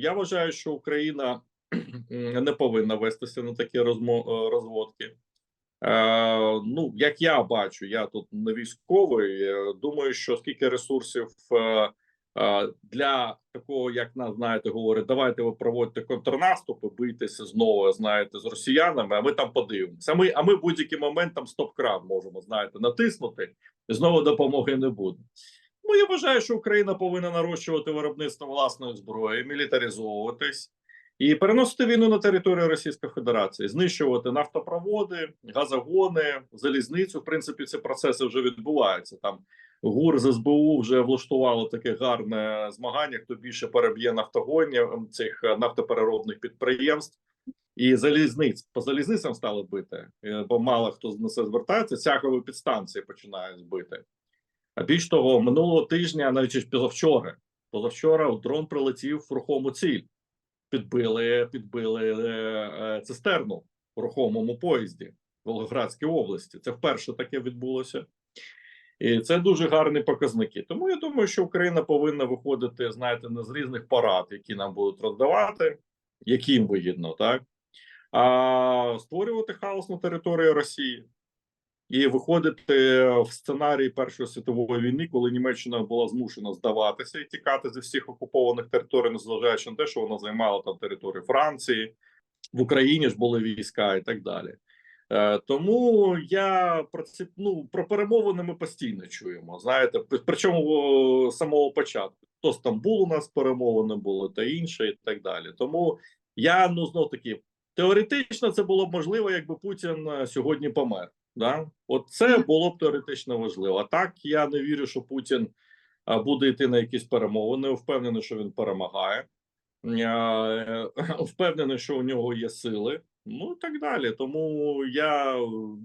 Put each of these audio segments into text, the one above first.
я вважаю, що Україна не повинна вестися на такі е, розводки. Е, ну, як я бачу, я тут не військовий. е, Думаю, що скільки ресурсів е, е, для такого, як нас знаєте, говорить, давайте ви проводите контрнаступи, бийтеся знову, знаєте, з росіянами. А ми там подивимося. А ми, а ми будь-який момент там стоп-кран можемо знаєте, натиснути, і знову допомоги не буде. Ну, я вважаю, що Україна повинна нарощувати виробництво власної зброї, мілітаризовуватись і переносити війну на територію Російської Федерації, знищувати нафтопроводи, газогони, залізницю. В принципі, ці процеси вже відбуваються. Там ГУР з СБУ вже влаштувало таке гарне змагання. Хто більше переб'є нафтогонів ем, цих е, нафтопереробних підприємств. І залізниць по залізницям стали бити, е, бо мало хто на це звертається. Цякові підстанції починають бити. А більш того, минулого тижня, навіть позавчора, позавчора дрон прилетів в рухому ціль, підбили, підбили е, е, цистерну в рухомому поїзді в Волгоградській області. Це вперше таке відбулося. І це дуже гарні показники. Тому я думаю, що Україна повинна виходити, знаєте, не з різних парад, які нам будуть роздавати, яким вигідно, так а створювати хаос на території Росії і виходити в сценарій Першої світової війни, коли Німеччина була змушена здаватися і тікати зі всіх окупованих територій, незважаючи на те, що вона займала там територію Франції, в Україні ж були війська і так далі. Е, Тому я про це ну про перемовини ми постійно чуємо. Знаєте, причому з самого початку то Стамбул у нас перемовини були, та інше, і так далі. Тому я ну знов таки теоретично це було б можливо, якби Путін е, сьогодні помер. Да? От це було б теоретично важливо. А так я не вірю, що Путін буде йти на якісь перемовини. Впевнений, що він перемагає. Е, впевнений, що у нього є сили. Ну і так далі. Тому я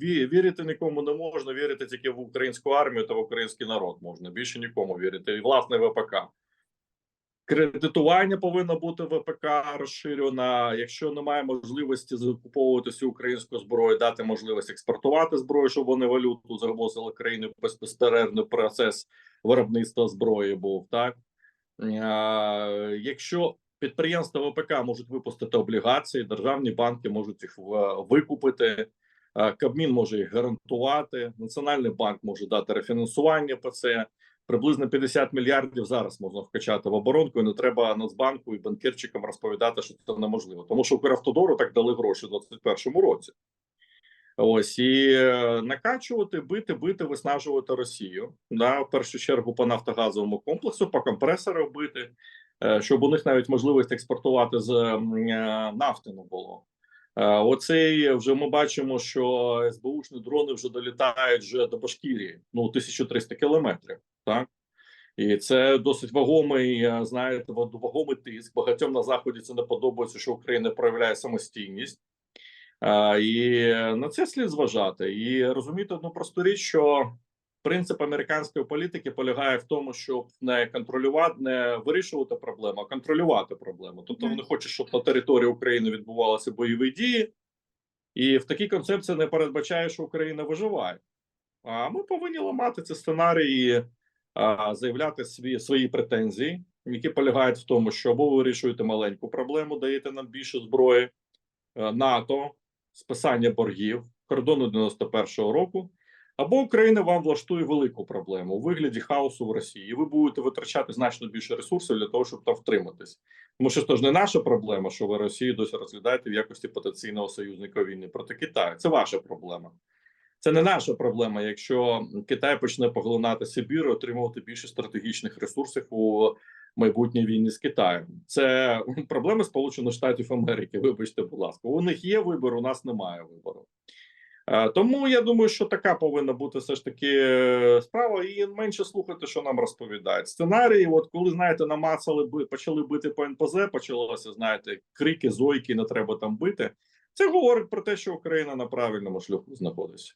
ві- вірити нікому не можна. Вірити тільки в українську армію та в український народ можна. Більше нікому вірити. І власне ВПК. Кредитування повинно бути ВПК розширено. Якщо немає можливості закуповувати всю українську зброю, дати можливість експортувати зброю, щоб вони валюту завозили країни безперервний процес виробництва зброї був так. Е, Якщо підприємства ВПК можуть випустити облігації, державні банки можуть їх викупити. Кабмін може їх гарантувати. Національний банк може дати рефінансування по це. Приблизно 50 мільярдів зараз можна вкачати в оборонку, і не треба Нацбанку і банкірчикам розповідати, що це неможливо. Тому що Укравтодору так дали гроші у 2021 році. Ось і е, накачувати, бити, бити, виснажувати Росію. Да, в першу чергу по нафтогазовому комплексу, по компресорах бити, е, щоб у них навіть можливість експортувати з е, нафти не було. Е, Оцей вже ми бачимо, що СБУшні дрони вже долітають вже до Башкірії, ну 1300 кілометрів. Так і це досить вагомий, е, знаєте, ваг- вагомий тиск. Багатьом на заході це не подобається, що Україна проявляє самостійність. І на це слід зважати і розуміти одну просту річ, що принцип американської політики полягає в тому, щоб не контролювати, не вирішувати проблему, а контролювати проблему. Тобто вони хочуть, щоб на території України відбувалися бойові дії, і в такій концепції не передбачає, що Україна виживає. А ми повинні ламати ці сценарії, а, заявляти свої, свої претензії, які полягають в тому, що або ви вирішуєте маленьку проблему, даєте нам більше зброї, е, НАТО, списання боргів, кордону 91-го року, або Україна вам влаштує велику проблему у вигляді хаосу в Росії, і ви будете витрачати значно більше ресурсів для того, щоб там втриматись. Тому що це ж не наша проблема, що ви Росію досі розглядаєте в якості потенційного союзника війни проти Китаю. Це ваша проблема. Це не наша проблема, якщо Китай почне поглинати Сибір, і отримувати більше стратегічних ресурсів у майбутній війні з Китаєм. Це проблема Сполучених Штатів Америки. Вибачте, будь ласка, у них є вибір, у нас немає вибору. Е, Тому я думаю, що така повинна бути все ж таки е, справа, і менше слухати, що нам розповідають. Сценарії, от коли знаєте, намацали би почали бити по НПЗ, почалося знаєте, крики, зойки, не треба там бити. Це говорить про те, що Україна на правильному шляху знаходиться.